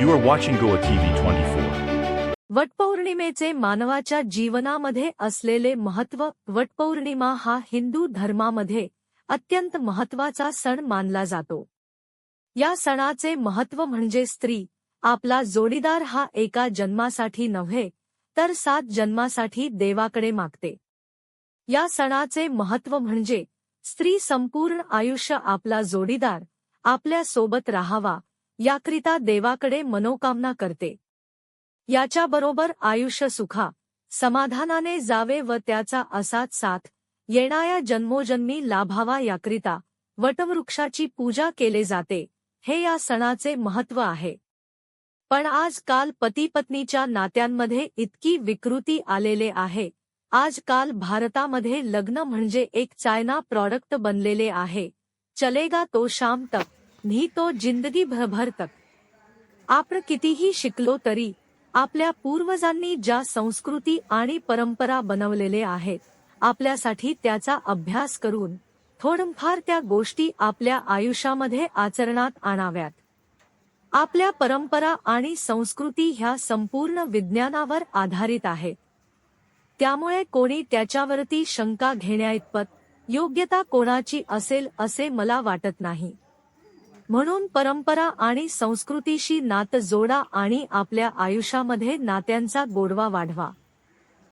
You are watching Goa TV twenty four वटपौर्णिमेचे मानवाच्या जीवनामध्ये असलेले महत्त्व वटपौर्णिमा हा हिंदू धर्मामध्ये अत्यंत महत्त्वाचा सण मानला जातो. या सणाचे महत्त्व म्हणजे स्त्री आपला जोडीदार हा एका जन्मासाठी नव्हे तर सात जन्मासाठी देवाकडे मागते. या सणाचे महत्त्व म्हणजे स्त्री संपूर्ण आयुष्य आपला जोडीदार आपल्यासोबत राहावा याकरिता देवाकडे मनोकामना करते. याच्याबरोबर आयुष्य सुखा समाधानाने जावे व त्याचा असाच साथ येणाऱ्या जन्मोजन्मी लाभावा याकरिता वटवृक्षाची पूजा केले जाते हे या सणाचे महत्त्व आहे. पण आजकाल पतीपत्नीच्या नात्यांमध्ये इतकी विकृती आलेले आहे. आजकाल भारतामध्ये लग्न म्हणजे एक चायना प्रॉडक्ट बनलेले आहे. चलेगा तो शाम तक. नाही तो जिंदगी भरभर तक। आपण कितीही शिकलो तरी आपल्या पूर्वजांनी ज्या संस्कृती आणि परंपरा बनवलेले आहेत आपल्यासाठी त्याचा अभ्यास करून थोडंफार त्या गोष्टी आपल्या आयुष्यामध्ये आचरणात आणाव्यात. आपल्या परंपरा आणि संस्कृती ह्या संपूर्ण विज्ञानावर आधारित आहेत. त्यामुळे कोणी त्याच्यावरती शंका घेण्याइतपत योग्यता कोणाची असेल असे मला वाटत नाही. म्हणून परंपरा आणि संस्कृतीशी नातं जोडा आणि आपल्या आयुष्यामध्ये नात्यांचा गोडवा वाढवा.